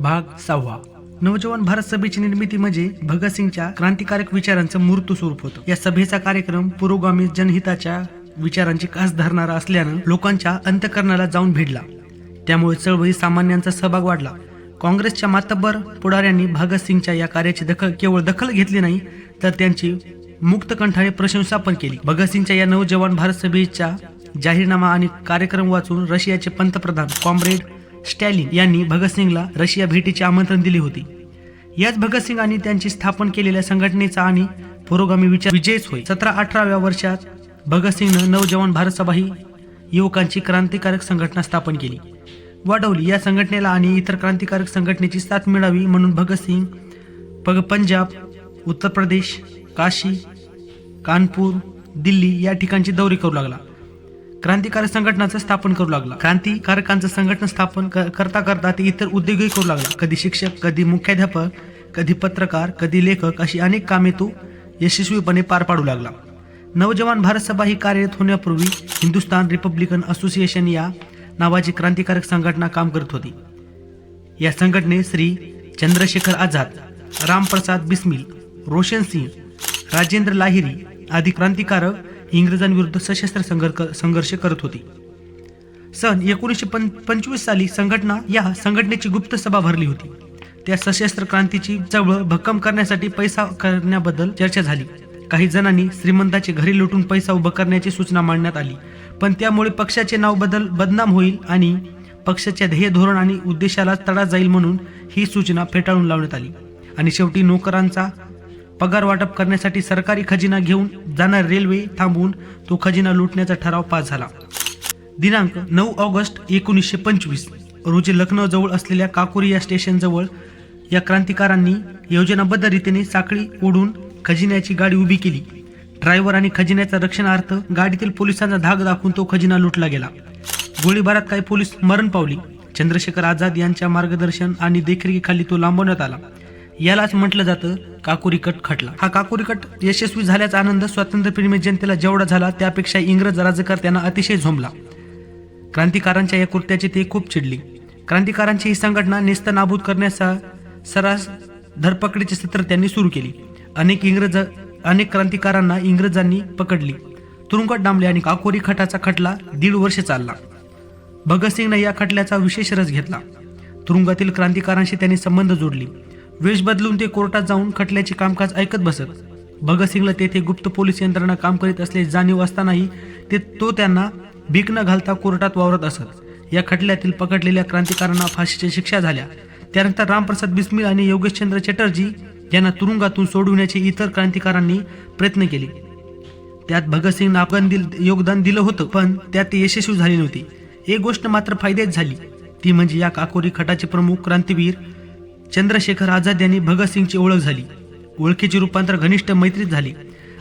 भाग सहावा. नवजवान भारत सभेची निर्मिती म्हणजे भगतसिंगच्या क्रांतिकारक विचारांचं मूर्त स्वरूप होतं. या सभेचा कार्यक्रम पुरोगामी जनहिताच्या विचारांची कास धरणारा असल्यानं लोकांच्या अंतकरणाला जाऊन भिडला. त्यामुळे चळवळी सामान्यांचा सहभाग वाढला. काँग्रेसच्या मातब्बर पुढाऱ्यांनी भगतसिंगच्या या कार्याची दखल केवळ दखल घेतली नाही तर त्यांची मुक्तकंठाने प्रशंसा पण केली. भगतसिंगच्या या नवजवान भारत सभेच्या जाहीरनामा आणि कार्यक्रम वाचून रशियाचे पंतप्रधान कॉम्रेड स्टॅलिन यांनी भगतसिंगला रशिया भेटीचे आमंत्रण दिले होते. याच भगतसिंग आणि त्यांची स्थापन केलेल्या संघटनेचा आणि पुरोगामी विचार विजयच होय. सतरा अठराव्या वर्षात भगतसिंगनं नवजवान भारत सभा ही युवकांची क्रांतिकारक संघटना स्थापन केली. वाढवली. या संघटनेला आणि इतर क्रांतिकारक संघटनेची साथ मिळावी म्हणून भगतसिंग पग पंजाब उत्तर प्रदेश काशी कानपूर दिल्ली या ठिकाणची दौरे करू लागला. क्रांतिकारक संघटनाचं स्थापन करू लागला. क्रांतिकारकांचं संघटना स्थापन क- करता करता ते इतर उद्योगही करू लागला. कधी शिक्षक कधी मुख्याध्यापक कधी पत्रकार कधी लेखक अशी अनेक कामे तो यशस्वीपणे पार पाडू लागला. नवजवान भारत सभा ही कार्यरत होण्यापूर्वी हिंदुस्थान रिपब्लिकन असोसिएशन या नावाची क्रांतिकारक संघटना काम करत होती. या संघटनेत श्री चंद्रशेखर आझाद रामप्रसाद बिस्मिल रोशन सिंग राजेंद्र लाहिरी आदी क्रांतिकारक इंग्रजांविरुद्ध सशस्त्र संघर्ष संघर्ष करत होती. सन एकोणीसशे पं पंचवीस साली संघटना या संघटनेची गुप्त सभा भरली होती. त्या सशस्त्र क्रांतीची चळवळ भक्कम करण्यासाठी पैसा करण्याबद्दल चर्चा झाली. काही जणांनी श्रीमंताचे घरी लुटून पैसा उभा करण्याची सूचना मांडण्यात आली. पण त्यामुळे पक्षाचे नाव बदल बदनाम होईल आणि पक्षाच्या ध्येय धोरण आणि उद्देशाला तडा जाईल म्हणून ही सूचना फेटाळून लावण्यात आली. आणि शेवटी नोकरांचा पगार वाटप करण्यासाठी सरकारी खजिना घेऊन जाणार रेल्वे थांबवून तो खजिना लुटण्याचा ठराव पास झाला. दिनांक नऊ ऑगस्ट एकोणीसशे पंचवीस रोजी लखनौजवळ असलेल्या काकोरी या स्टेशनजवळ या क्रांतिकारांनी योजनाबद्ध रीतीने साखळी ओढून खजिन्याची गाडी उभी केली. ड्रायव्हर आणि खजिन्याचा रक्षणार्थ गाडीतील पोलिसांचा धाक दाखवून तो खजिना लुटला गेला. गोळीबारात काही पोलीस मरण पावली. चंद्रशेखर आझाद यांच्या मार्गदर्शन आणि देखरेखीखाली तो लांबवण्यात आला. यालाच म्हटलं जातं काकोरी कट खटला. हा काकोरी कट यशस्वी झाल्याचा आनंद स्वातंत्र्यप्रेमी जनतेला जेवढा झाला त्यापेक्षा इंग्रज राजकर्त्यांना अतिशय झोंबला. क्रांतिकारांच्या या कृत्याची ते खूप चिडली. क्रांतिकारांची ही संघटना नेस्त नाबूद करण्याचा सरास धरपकडीचे सत्र त्यांनी सुरू केली. अनेक इंग्रज अनेक क्रांतिकारांना इंग्रजांनी पकडली. तुरुंगात डांबले आणि काकोरी खटाचा खटला दीड वर्ष चालला. भगतसिंगने या खटल्याचा विशेष रस घेतला. तुरुंगातील क्रांतिकारांशी त्यांनी संबंध जोडले. वेश बदलून ते कोर्टात जाऊन खटल्याचे कामकाज ऐकत बसत. भगतसिंगला तेथे गुप्त पोलीस यंत्रणा काम करीत असल्याची जाणीव असतानाही ते तो त्यांना भीक न घालता कोर्टात वावरत असत. या खटल्यातील पकडलेल्या क्रांतिकारांना फाशीची शिक्षा झाल्या. त्यानंतर रामप्रसाद बिस्मिल आणि योगेशचंद्र चटर्जी यांना तुरुंगातून सोडविण्याचे इतर क्रांतिकारांनी प्रयत्न केले. त्यात भगतसिंगनं आपण दिल योगदान दिलं होतं पण त्यात ते यशस्वी झाले नव्हते. एक गोष्ट मात्र फायद्यात झाली. ती म्हणजे या काकोरी खटाचे प्रमुख क्रांतीवीर चंद्रशेखर आझाद यांनी भगतसिंगची ओळख झाली. ओळखीचे रूपांतर घनिष्ठ मैत्रीत झाले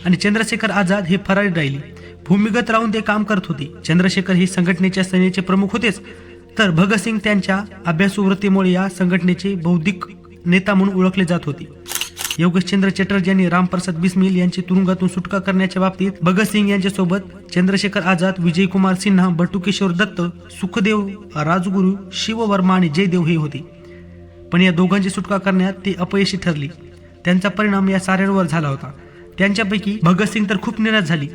आणि चंद्रशेखर आझाद हे फरारी राहिले. भूमिगत राहून ते काम करत होते. चंद्रशेखर हे संघटनेच्या सेनेचे प्रमुख होतेच. तर भगतसिंग त्यांच्या अभ्यासवृत्तीमुळे या संघटनेचे बौद्धिक नेता म्हणून ओळखले जात होते. योगेशचंद्र चटर्जी यांनी रामप्रसाद बिस्मिल यांची तुरुंगातून सुटका करण्याच्या बाबतीत भगतसिंग यांच्यासोबत चंद्रशेखर आझाद विजयकुमार सिन्हा बटुकेश्वर दत्त सुखदेव राजगुरू शिववर्मा आणि जयदेव हे होते. पण या दोघांची सुटका करण्यात ते अपयशी ठरली. त्यांचा परिणाम या साऱ्यांवर झाला होता. त्यांच्यापैकी भगतसिंग तर खूप निराश झाली.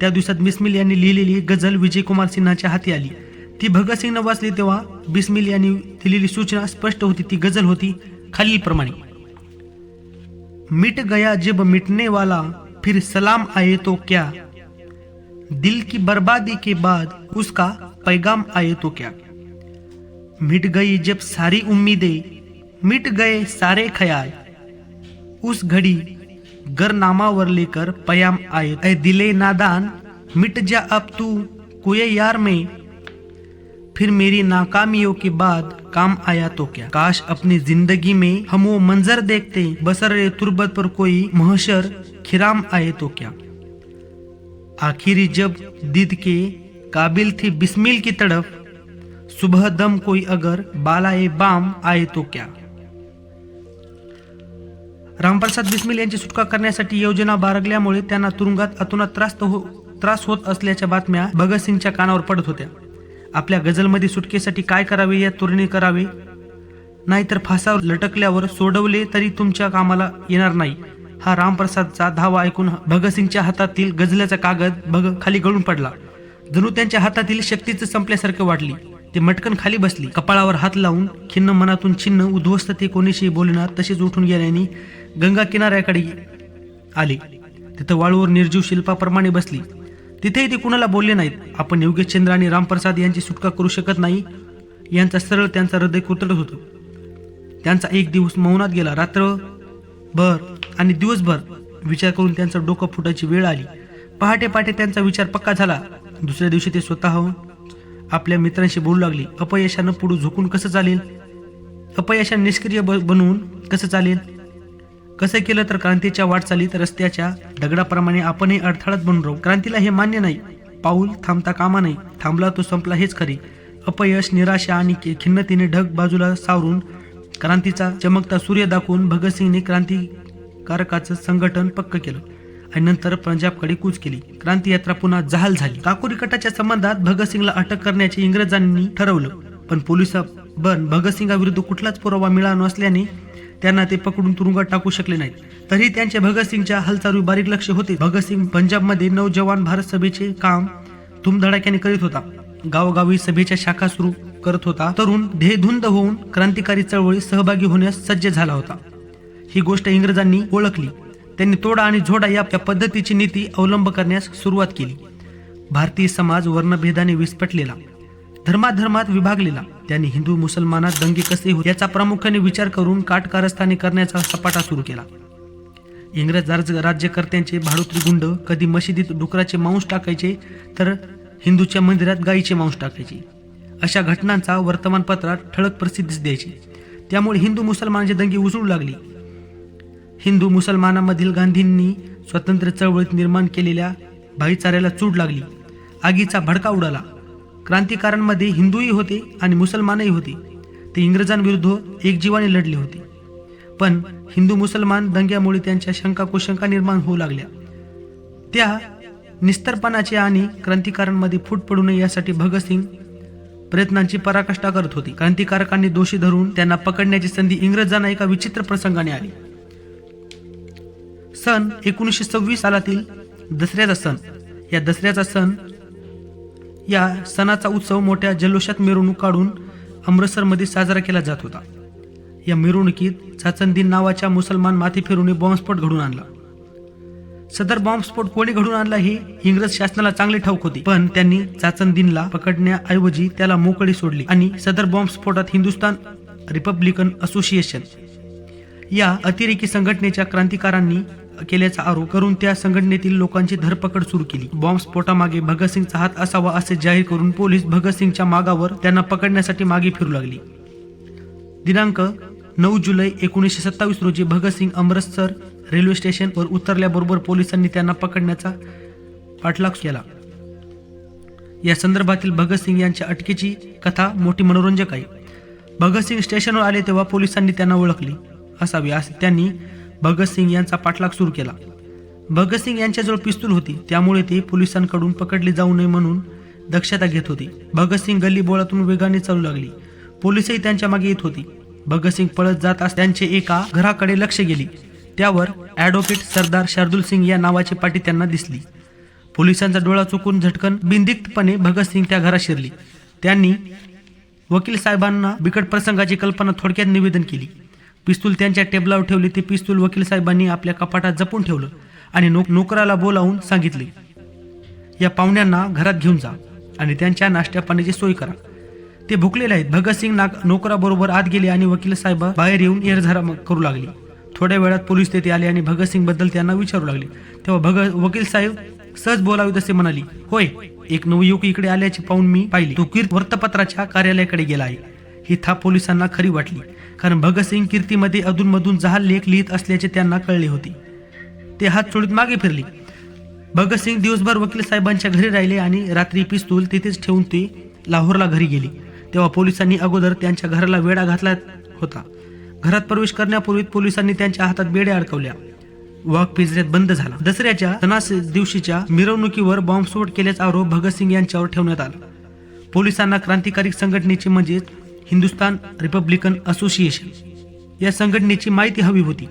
त्या दिवसात बिस्मिल यांनी लिहिलेली गझल विजयकुमार सिन्हाच्या हाती आली. ती भगतसिंगनं वाचली तेव्हा बिस्मिल यांनी दिलेली सूचना स्पष्ट होती. ती गझल होती खालीलप्रमाणे. मिट गया जब मिटने वाला फिर सलाम आए तो क्या? दिल की बर्बादी के बाद उसका पैगाम आए तो क्या? मिट गई जब सारी उम्मीदें, मिट गए सारे ख्याल। उस घड़ी गरनामावर लेकर पयाम आए। ऐ दिले नादान, मिट जा अब तू कुए यार में। फिर मेरी नाकामियों के बाद काम आया तो क्या? काश अपनी ज़िंदगी में हम वो मंजर देखते, बसर तुर्बत पर कोई महशर खिराम आए तो क्या? आखिरी जब दीद के काबिल थी बिस्मिल की तरफ़ सुबह दम कोई अगर बालाए बाम आए तो क्या? रामप्रसाद बिस्मिल यांची सुटका करण्यासाठी योजना बारगल्यामुळे त्यांना तुरुंगात अतोनात त्रास हो त्रास होत असल्याच्या बातम्या भगतसिंगच्या कानावर पडत होत्या. आपल्या गझलमध्ये सुटकेसाठी काय करावे या तुरणी करावे? नाहीतर फासावर लटकल्यावर सोडवले तरी तुमच्या कामाला येणार नाही. हा रामप्रसादचा धावा ऐकून भगतसिंगच्या हातातील गजल्याचा कागद भग खाली गळून पडला. जणू त्यांच्या हातातील शक्तीच संपल्यासारखे वाटली. ते मटकन खाली बसली. कपाळावर हात लावून खिन्न मनातून छिन्न उद्ध्वस्त ते कोणीशी बोलणार तसेच उठून गेल्याने गंगा किनाऱ्याकडे आले. तिथं वाळूवर निर्जीव शिल्पाप्रमाणे बसली. तिथेही ते कुणाला बोलले नाहीत. आपण योगेशचंद्र आणि रामप्रसाद यांची सुटका करू शकत नाही. यांचा सरळ त्यांचा हृदय कुतडत होतं. त्यांचा एक दिवस मौनात गेला. रात्र भर आणि दिवसभर विचार करून त्यांचं डोकं फुटायची वेळ आली. पहाटे पहाटे त्यांचा विचार पक्का झाला. दुसऱ्या दिवशी ते स्वतः आपल्या मित्रांशी बोलू लागली. अपयशानं पुढे झोकून कसं चालेल? अपयशाने निष्क्रिय ब- बनवून कसं चालेल? कसं केलं तर क्रांतीच्या वाटचालीत रस्त्याच्या दगडाप्रमाणे आपणही अडथळात बनून राहू? क्रांतीला हे मान्य नाही. पाऊल थांबता कामा नाही. थांबला तो संपला हेच खरी. अपयश निराशा आणि खिन्नतीने ढग बाजूला सावरून क्रांतीचा चमकता सूर्य दाखवून भगतसिंगने क्रांतिकारकाचं संघटन पक्क केलं. आणि नंतर पंजाबकडे कूच केली. क्रांती यात्रा पुन्हा जहाल झाली. काकोरी कटाच्या संबंधात भगतसिंगला अटक करण्याचे इंग्रजांनी ठरवलं. पण पोलीस बन भगतसिंगाविरुद्ध कुठलाच पुरावा मिळाला नसल्याने त्यांना ते पकडून तुरुंगात टाकू शकले नाहीत. तरी त्यांचे भगतसिंगच्या हालचाली बारीक लक्ष होते. भगतसिंग पंजाबमध्ये नौजवान भारत सभेचे काम धुमधडाक्याने करीत होता. गावोगावी सभेच्या शाखा सुरू करत होता. तरुण ध्येधुंद होऊन क्रांतिकारी चळवळीत सहभागी होण्यास सज्ज झाला होता. ही गोष्ट इंग्रजांनी ओळखली. त्यांनी तोडा आणि झोडा या पद्धतीची नीती अवलंब करण्यास सुरुवात केली. भारतीय समाज वर्णभेदाने विस्फटलेला धर्माधर्मात विभागलेला त्यांनी हिंदू मुसलमानात दंगे कसे हो याचा प्रामुख्याने विचार करून काटकारस्थानी करण्याचा सपाटा सुरू केला. इंग्रज राज राज्यकर्त्यांचे भाडोत्री गुंड कधी मशिदीत डुकराचे मांस टाकायचे तर हिंदूच्या मंदिरात गायीचे मांस टाकायचे. अशा घटनांचा वर्तमानपत्रात ठळक प्रसिद्धीच द्यायची. त्यामुळे हिंदू मुसलमानांची दंगी उसळू लागली. हिंदू मुसलमानामधील गांधींनी स्वतंत्र चळवळीत निर्माण केलेल्या भाईचाऱ्याला चूड लागली. आगीचा भडका उडाला. क्रांतिकारांमध्ये हिंदूही होते आणि मुसलमानही होते. ते इंग्रजांविरुद्ध एकजीवाने लढले होते. पण हिंदू मुसलमान दंग्यामुळे त्यांच्या शंका कुशंका निर्माण होऊ लागल्या. त्या निस्तरपणाचे आणि क्रांतिकारांमध्ये फूट पडू नये यासाठी भगतसिंग प्रयत्नांची पराकाष्ठा करत होती. क्रांतिकारकांनी दोषी धरून त्यांना पकडण्याची संधी इंग्रजांना एका विचित्र प्रसंगाने आली. सन एकोणीसशे सव्वीस सालातील दसऱ्याचा सण. या दसऱ्याचा सण या सणाचा उत्सव मोठ्या जल्लोषात मिरवणूक काढून अमृतसरमध्ये साजरा केला जात होता. या मिरवणुकीत चाचंदीन नावाच्या मुसलमान माथी फिरूने बॉम्बस्फोट घडून आणला. सदर बॉम्बस्फोट कोणी घडून आणला हे इंग्रज शासनाला चांगले ठाऊक होते. पण त्यांनी चाचंदीनला पकडण्याऐवजी त्याला मोकळी सोडली आणि सदर बॉम्बस्फोटात हिंदुस्थान रिपब्लिकन असोसिएशन या अतिरेकी संघटनेच्या क्रांतिकारांनी केल्याचा आरोप करून त्या संघटनेतील लोकांची धरपकड सुरू केली. बॉम्बस्फोटामागे भगतसिंगचा हात असावा असे जाहीर करून पोलीस भगतसिंगच्या मागावर त्यांना पकडण्यासाठी मागे फिरू लागली. दिनांक नऊ जुलै एकोणीसशे सत्तावीस रोजी भगतसिंग अमृतसर रेल्वे स्टेशनवर उतरल्याबरोबर पोलिसांनी त्यांना पकडण्याचा पाठलाग केला. या संदर्भातील भगतसिंग यांच्या अटकेची कथा मोठी मनोरंजक आहे. भगतसिंग स्टेशनवर आले तेव्हा पोलिसांनी त्यांना ओळखले. असावी असे त्यांनी भगतसिंग यांचा पाठलाग सुरू केला. भगतसिंग यांच्याजवळ पिस्तूल होती. त्यामुळे ते पोलिसांकडून पकडले जाऊ नये म्हणून दक्षता घेत होती. भगतसिंग गल्ली बोळातून वेगाने चालू लागली. पोलिसही त्यांच्या मागे येत होती. भगतसिंग पळत जात असताना त्यांचे एका घराकडे लक्ष गेली. त्यावर ॲडव्होकेट सरदार शार्दुल सिंग या नावाची पाठी त्यांना दिसली. पोलिसांचा डोळा चुकून झटकन बिंदिक्तपणे भगतसिंग त्या घरात शिरली. त्यांनी वकील साहेबांना बिकट प्रसंगाची कल्पना थोडक्यात निवेदन केली. पिस्तूल त्यांच्या टेबलावर ठेवले. ते पिस्तूल वकील साहेबांनी आपल्या कपाटात जपून ठेवलं आणि नोक नोकराला बोलावून सांगितले या पाहुण्यांना घरात घेऊन जा आणि त्यांच्या नाश्त्या पाण्याची सोय करा. ते भुकलेले आहेत. भगतसिंग नाग नोकराबरोबर आत गेले आणि वकील साहेब बाहेर येऊन एरझारा करू लागले. थोड्या वेळात पोलीस तेथे आले आणि भगतसिंगबद्दल त्यांना विचारू लागले. तेव्हा भगत वकील साहेब सहज बोलावे तसे म्हणाली. होय एक नवयुवक इकडे आल्याचे पाहून मी पाहिले. तो कीर्त वृत्तपत्राच्या कार्यालयाकडे गेला आहे. ही थाप पोलिसांना खरी वाटली. कारण भगतसिंग कीर्तीमध्ये अधूनमधून जहाल लेख लिहित असल्याचे त्यांना कळले होते. ते हात सोडीत मागे फिरले. भगतसिंग दिवसभर वकील साहेबांच्या घरी राहिले आणि रात्री पिस्तूल तिथेच ठेवून ते लाहोरला घरी गेले. तेव्हा पोलिसांनी अगोदर त्यांच्या घराला वेढा घातला होता. घरात प्रवेश करण्यापूर्वी पोलिसांनी त्यांच्या हातात बेड्या अडकवल्या. वाघ पिंजऱ्यात बंद झाला. दसऱ्याच्या सणास दिवशीच्या मिरवणुकीवर बॉम्बस्फोट केल्याचा आरोप भगतसिंग यांच्यावर ठेवण्यात आला. पोलिसांना क्रांतिकारी संघटनेचे म्हणजेच हिंदुस्तान रिपब्लिकन असोसिएशन या संघटनेची माहिती हवी होती.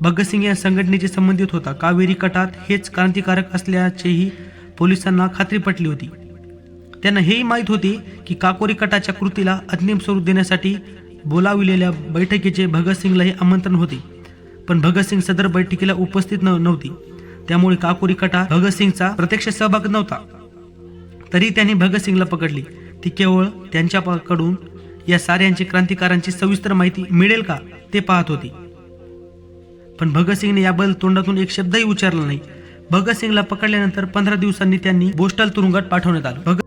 भगतसिंग या संघटनेशी संबंधित होता. कावेरी कटात हेच क्रांतिकारक असल्याचेही पोलिसांना खात्री पटली होती. त्यांना हेही माहीत होते की काकोरी कटाच्या कृतीला अंतिम स्वरूप देण्यासाठी बोलाविलेल्या बैठकीचे भगतसिंगलाही आमंत्रण होते. पण भगतसिंग सदर बैठकीला उपस्थित न नव्हती. त्यामुळे काकोरी कटा भगतसिंगचा प्रत्यक्ष सहभाग नव्हता. तरी त्यांनी भगतसिंगला पकडली. ती केवळ त्यांच्याकडून या साऱ्यांची क्रांतिकारांची सविस्तर माहिती मिळेल का ते पाहत होती. पण भगतसिंगने याबद्दल तोंडातून एक शब्दही उच्चारला नाही. भगतसिंगला पकडल्यानंतर पंधरा दिवसांनी त्यांनी बोस्टल तुरुंगात पाठवण्यात आलं. भगत